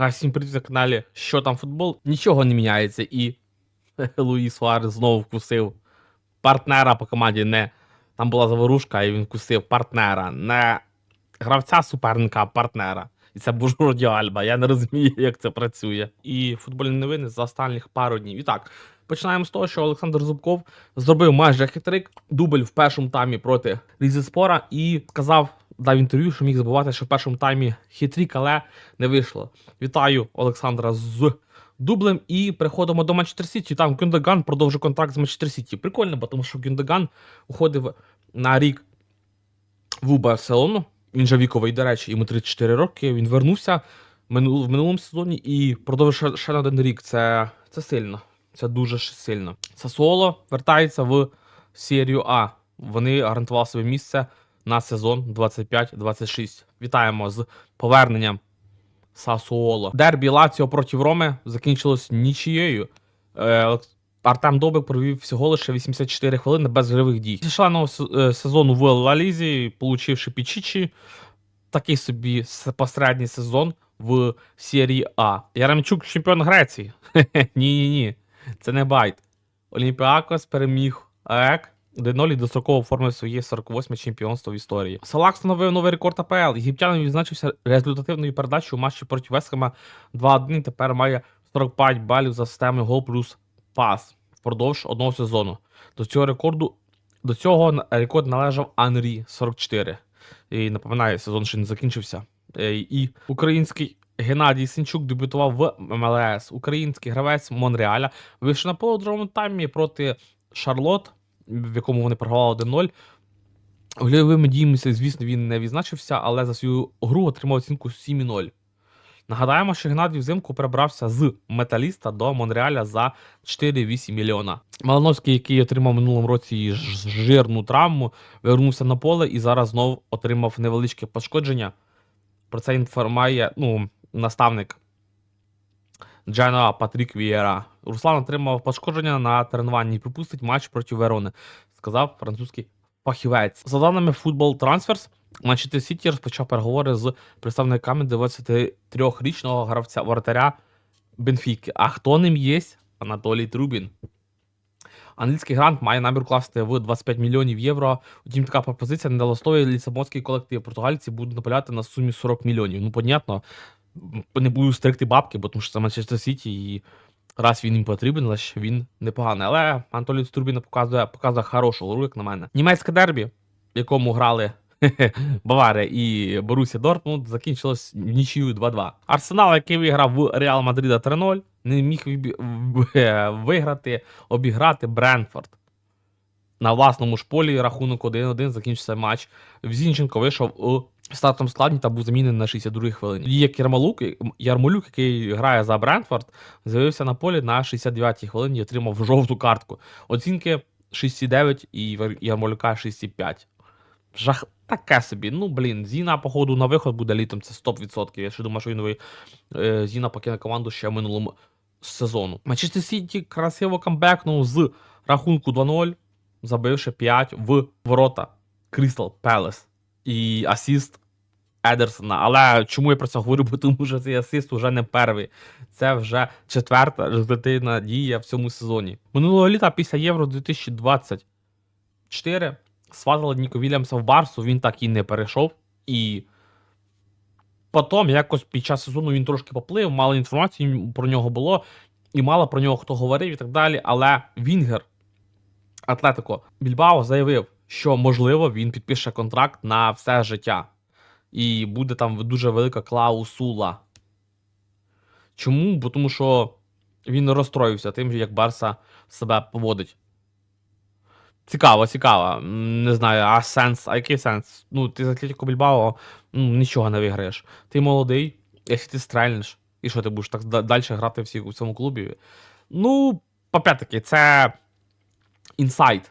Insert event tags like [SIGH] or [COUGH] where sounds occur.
А всім привіт на каналі Що там футбол? Нічого не міняється, і [LAUGHS] Луїс Суарес знову вкусив партнера по команді. Не там була заворушка, і він вкусив партнера, не гравця суперника, а партнера. І це був Жорді Альба. Я не розумію, як це працює. І футбольні новини за останніх пару днів. І так, починаємо з того, що Олександр Зубков зробив майже хитрик, дубль в першому таймі проти Різеспора і сказав, дав інтерв'ю, що міг забувати, що в першому таймі хитрік, але не вийшло. Вітаю Олександра з дублем і переходимо до Манчестер Сіті. Там Гюндаган продовжує контракт з Манчестер Сіті. Прикольно, бо тому що Гюндаган уходив на рік в Барселону. Він же віковий, до речі, йому 34 роки. Він вернувся в минулому сезоні і продовжив ще, на один рік. Це, це сильно. Це дуже сильно. Сасуоло вертається в серію А. Вони гарантували собі місце на сезон 25-26. Вітаємо з поверненням Сасуоло. Дербі Лаціо проти Роми закінчилось нічією. Е, Артем Довбик провів всього лише 84 хвилини без гривих дій. С- е, сезону в Ла Лізі, получивши Пічічі, такий собі посередній сезон в серії А. Яремчук чемпіон Греції. [LAUGHS] Ні-ні-ні. Це не байт. Олімпіакос переміг АЕК 1-0 достроково оформив своє 48 чемпіонство в історії. Салах встановив новий рекорд АПЛ. Єгиптянин відзначився результативною передачею у матчі проти Весхема 2-1. Тепер має 45 балів за системою гол плюс пас впродовж одного сезону. До цього рекорду до цього рекорд належав Анрі 44. І напоминаю, сезон ще не закінчився. Е, І український Геннадій Синчук дебютував в МЛС. Український гравець Монреаля вийшов на поле таймі проти Шарлот, в якому вони програвали 1-0. Гольовими діями, звісно, він не відзначився, але за свою гру отримав оцінку 7,0. Нагадаємо, що Геннадій взимку перебрався з металіста до Монреаля за 4,8 мільйона. Малановський, який отримав минулому році жирну травму, вернувся на поле і зараз знов отримав невеличке пошкодження. Про це інформує ну, наставник Джена Патрік Вієра. Руслан отримав пошкодження на тренуванні і пропустить матч проти Верони, сказав французький фахівець. За даними Football Transfers, Манчестер Сіті розпочав переговори з представниками 23-річного гравця воротаря Бенфіки. А хто ним є? Анатолій Трубін. Англійський грант має намір класти в 25 мільйонів євро. Утім, така пропозиція не дала стоїть лісабонський колектив. Португальці будуть наполягати на сумі 40 мільйонів. Ну, понятно, не буду стригти бабки, бо тому що це Манчестер Сіті, і раз він їм потрібен, лише він непоганий. Але Анатолій Трубін показує, показує хорошу гру, як на мене. Німецьке дербі, в якому грали [LAUGHS] Баварія і Борусія Дортмунд закінчилось нічию 2-2. Арсенал, який виграв в Реал Мадрида 3-0, не міг [LAUGHS] виграти, обіграти Бренфорд. На власному ж полі рахунок 1-1 закінчився матч. Зінченко вийшов у стартовому складі та був замінений на 62-й хвилині. Тоді як Ярмолюк, який грає за Брентфорд, з'явився на полі на 69-й хвилині і отримав жовту картку. Оцінки 6,9 і Ярмолюка 6,5. Жах таке собі. Ну, блін, Зіна, походу, на виход буде літом, це 100%. Я ще думаю, що він новий е, Зіна покине команду ще в минулому сезону. Манчестер Сіті красиво камбекнув з рахунку 2-0, забивши 5 в ворота Крістал Пелес. І асіст Едерсона. Але чому я про це говорю? Бо тому що цей асист вже не перший. Це вже четверта результативна дія в цьому сезоні. Минулого літа після Євро 2024 сватали Ніко Вільямса в Барсу, він так і не перейшов. І потім якось під час сезону він трошки поплив, мало інформації про нього було, і мало про нього хто говорив і так далі. Але Вінгер Атлетико Більбао заявив, що можливо він підпише контракт на все життя. І буде там дуже велика клаусула. Чому? Бо тому що він розстроївся тим, як Барса себе поводить. Цікаво, цікаво. Не знаю, а сенс, а який сенс? Ну, ти з Атлетико Більбао ну, нічого не виграєш. Ти молодий, якщо ти стрельнеш, і що ти будеш так далі грати всі у цьому клубі? Ну, опять-таки, це інсайт